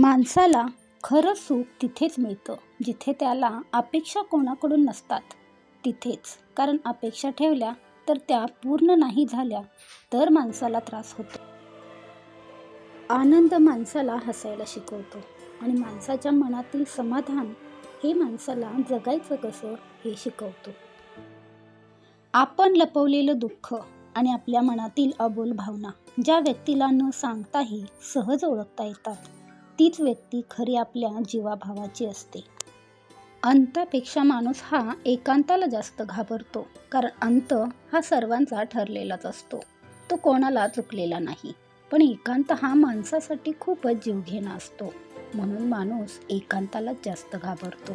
माणसाला खरं सुख तिथेच मिळतं जिथे त्याला अपेक्षा कोणाकडून नसतात. तिथेच. कारण अपेक्षा ठेवल्या तर त्या पूर्ण नाही झाल्या तर माणसाला त्रास होतो. आनंद माणसाला हसायला शिकवतो आणि माणसाच्या मनातील समाधान हे माणसाला जगायचं कसं हे शिकवतो. आपण लपवलेलं दुःख आणि आपल्या मनातील अबोल भावना ज्या व्यक्तीला न सांगताही सहज ओळखता येतात. तीच व्यक्ती खरी आपल्या जीवाभावाची असते. अंतापेक्षा माणूस हा एकांताला जास्त घाबरतो कारण अंत हा सर्वांचा ठरलेलाच असतो. तो कोणाला चुकलेला नाही पण एकांत हा माणसासाठी खूपच जीवघेणा असतो. म्हणून माणूस एकांतालाच जास्त घाबरतो.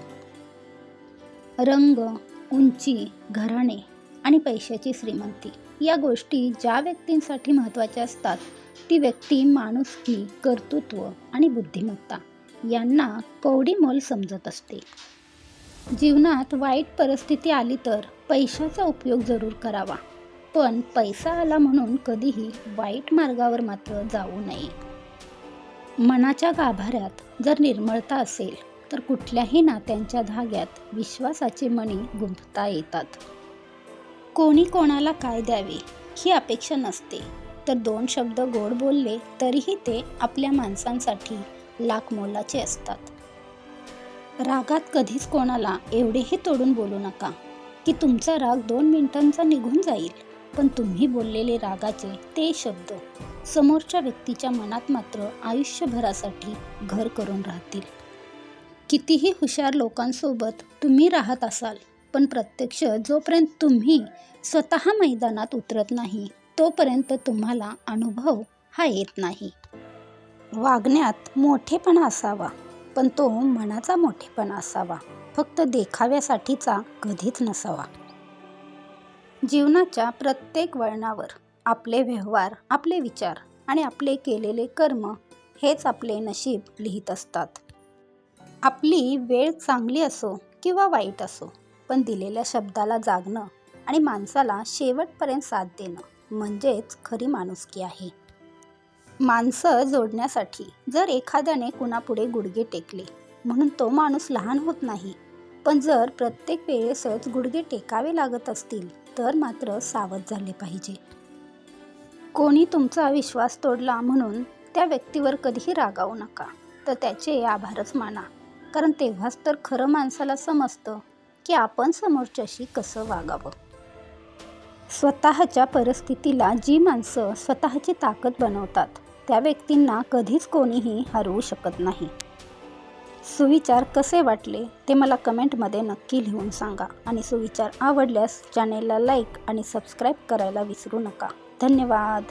रंग उंची घराणे आणि पैशाची श्रीमंती. या गोष्टी ज्या व्यक्तींसाठी महत्त्वाच्या असतात ती व्यक्ती माणुसकी कर्तृत्व आणि बुद्धिमत्ता यांना कवडी मोल समजत असते. जीवनात वाईट परिस्थिती आली तर पैशाचा उपयोग जरूर करावा पण पैसा आला म्हणून कधीही वाईट मार्गावर मात्र जाऊ नये. मनाच्या गाभाऱ्यात जर निर्मळता असेल तर कुठल्याही नात्यांच्या धाग्यात विश्वासाचे मणी गुंफता येतात. कोणी कोणाला काय द्यावे ही अपेक्षा नसते. तर दोन शब्द गोड बोलले तरीही ते आपल्या माणसांसाठी लाख मोलाचे असतात. रागात कधीच कोणाला एवढेही तोडून बोलू नका की तुमचा राग दोन मिनिटांचा निघून जाईल. पण तुम्ही बोललेले रागाचे ते शब्द समोरच्या व्यक्तीच्या मनात मात्र आयुष्यभरासाठी घर करून राहतील. कितीही हुशार लोकांसोबत तुम्ही राहत असाल पण प्रत्यक्ष जोपर्यंत तुम्ही स्वतः मैदानात उतरत नाही तोपर्यंत तुम्हाला अनुभव हा येत नाही. वागण्यात मोठेपणा असावा पण तो मनाचा मोठेपणा असावा. फक्त देखाव्यासाठीचा कधीच नसावा. जीवनाच्या प्रत्येक वळणावर आपले व्यवहार आपले विचार आणि आपले केलेले कर्म हेच आपले नशीब लिहित असतात. आपली वेळ चांगली असो किंवा वाईट असो पण दिलेल्या शब्दाला जागणं आणि माणसाला शेवटपर्यंत साथ देणं म्हणजेच खरी माणुसकी आहे. माणसं जोडण्यासाठी जर एखाद्याने कुणापुढे गुडघे टेकले म्हणून तो माणूस लहान होत नाही. पण जर प्रत्येक वेळेसच गुडघे टेकावे लागत असतील तर मात्र सावध झाले पाहिजे. कोणी तुमचा विश्वास तोडला म्हणून त्या व्यक्तीवर कधीही रागावू नका तर त्याचे आभारच माना. कारण तेव्हाच तर खरं माणसाला समजतं की आपण समोरच्याशी कसं वागावं? स्वतःच्या परिस्थितीला जी माणसं स्वतःची ताकद बनवतात त्या व्यक्तींना कधीच कोणीही हरवू शकत नाही. सुविचार कसे वाटले ते मला कमेंटमध्ये नक्की लिहून सांगा आणि सुविचार आवडल्यास चॅनेलला लाईक आणि सबस्क्राईब करायला विसरू नका. धन्यवाद.